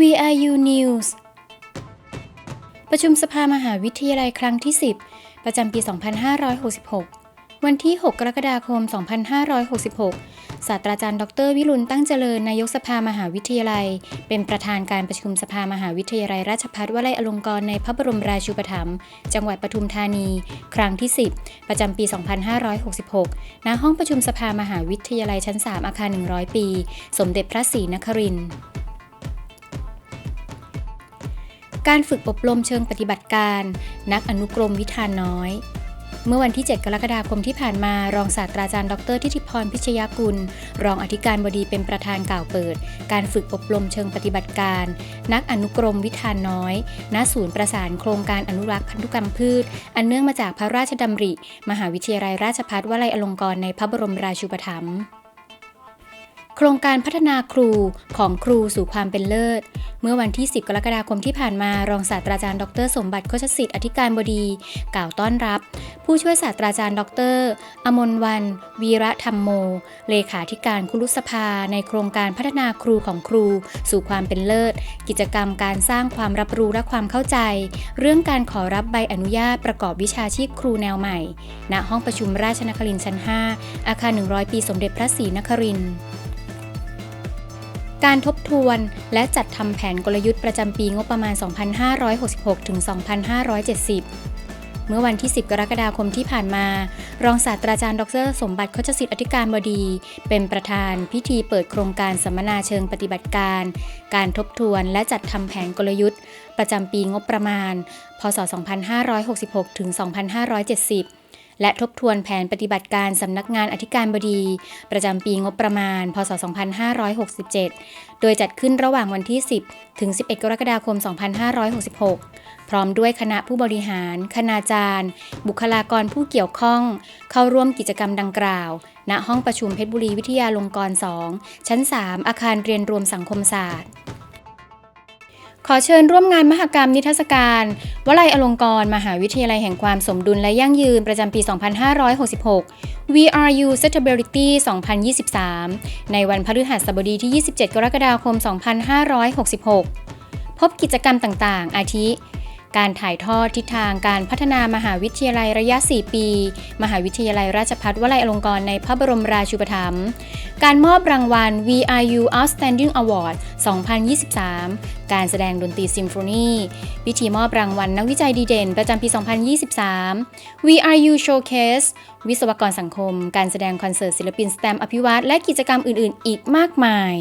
VRU News ประชุมสภามหาวิทยาลัยครั้งที่ 10 ประจำปี 2566 วันที่ 6 กรกฎาคม 2566 ศาสตราจารย์ ดร วิรุณตั้งเจริญ นายกสภามหาวิทยาลัย เป็นประธานการประชุมสภามหาวิทยาลัยราชภัฏวลัยอลงกรณ์ในพระบรมราชูปถัมภ์ จังหวัดปทุมธานี ครั้งที่ 10 ประจำปี 2566 ณ ห้องประชุมสภามหาวิทยาลัยชั้น 3 อาคาร 100 ปี สมเด็จพระศรีนครินทร์ การฝึกอบรมเชิงปฏิบัติการ นักอนุกรมวิธานน้อย เมื่อวันที่ 7 กรกฎาคมที่ผ่านมารองศาสตราจารย์ดรทิติพรพิชยากุล รองอธิการบดีเป็นประธานกล่าวเปิด การฝึกอบรมเชิงปฏิบัติการ นักอนุกรมวิธานน้อย ณศูนย์ประสานโครงการอนุรักษ์พันธุกรรมพืช อันเนื่องมาจากพระราชดำริ มหาวิทยาลัยราชภัฏวลัยอลงกรณ์ในพระบรมราชูปถัมภ์ ครงการพัฒนาครูของครูสู่ความเป็นเลิศ เมื่อวันที่ 10 กรกฎาคมที่ผ่านมารองศาสตราจารย์ ดร สมบัติโคชสิทธิ์อธิการบดี กล่าวต้อนรับ ผู้ช่วยศาสตราจารย์ ดร อมนวัน วีระธรรมโม เลขาธิการคุรุสภา ในโครงการพัฒนาครูของครู สู่ความเป็นเลิศ กิจกรรมการสร้างความรับรู้และความเข้าใจ เรื่องการขอรับใบอนุญาตประกอบวิชาชีพครูแนวใหม่ ณห้องประชุมราชนครินทร์ชั้น 5 อาคาร 100 ปีสมเด็จพระศรีนครินทร์ การทบทวนและจัดทำแผนกลยุทธ์ประจำปีงบประมาณ 2566ถึง2570 เมื่อวันที่ 10 กรกฎาคมที่ผ่านมา รองศาสตราจารย์ ดร สมบัติโคชสิทธิ์อธิการบดี เป็นประธานพิธีเปิดโครงการสัมมนาเชิงปฏิบัติการ การทบทวนและจัดทำแผนกลยุทธ์ ประจำปีงบประมาณ พศ 2566ถึง2570 และทบทวนแผนปฏิบัติการสำนักงานอธิการบดี ประจำปีงบประมาณ พศ 2567 โดยจัดขึ้นระหว่างวันที่ 10 ถึง 11 กรกฎาคม 2566 พร้อมด้วยคณะผู้บริหาร คณาจารย์ บุคลากรผู้เกี่ยวข้อง เข้าร่วมกิจกรรมดังกล่าว ณ ห้องประชุมเพชรบุรีวิทยาลงกรณ์ 2 ชั้น 3 อาคารเรียนรวมสังคมศาสตร์ ขอเชิญร่วมงานมหกรรมนิทรรศการวลัยอลงกรณ์มหาวิทยาลัยแห่งความสมดุลและยั่งยืนประจำปี 2566 VRU Sustainability 2023 ในวันพฤหัสบดีที่ 27 กรกฎาคม 2566 พบกิจกรรมต่างๆ อาทิ การถ่ายทอดทิศทางการพัฒนามหาวิทยาลัยระยะ 4 ปี มหาวิทยาลัยราชภัฏวลัยอลงกรณ์ในพระบรมราชูปถัมภ์การมอบรางวัล VRU Outstanding Award 2023 การแสดงดนตรีซิมโฟนีพิธีมอบรางวัลนักวิจัยดีเด่น ประจำปี 2023 VRU Showcase วิศวกรสังคม การแสดงคอนเสิร์ตศิลปินสแตมอภิวัตและกิจกรรมอื่น ๆ อีกมากมาย